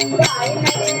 पंढरपुरा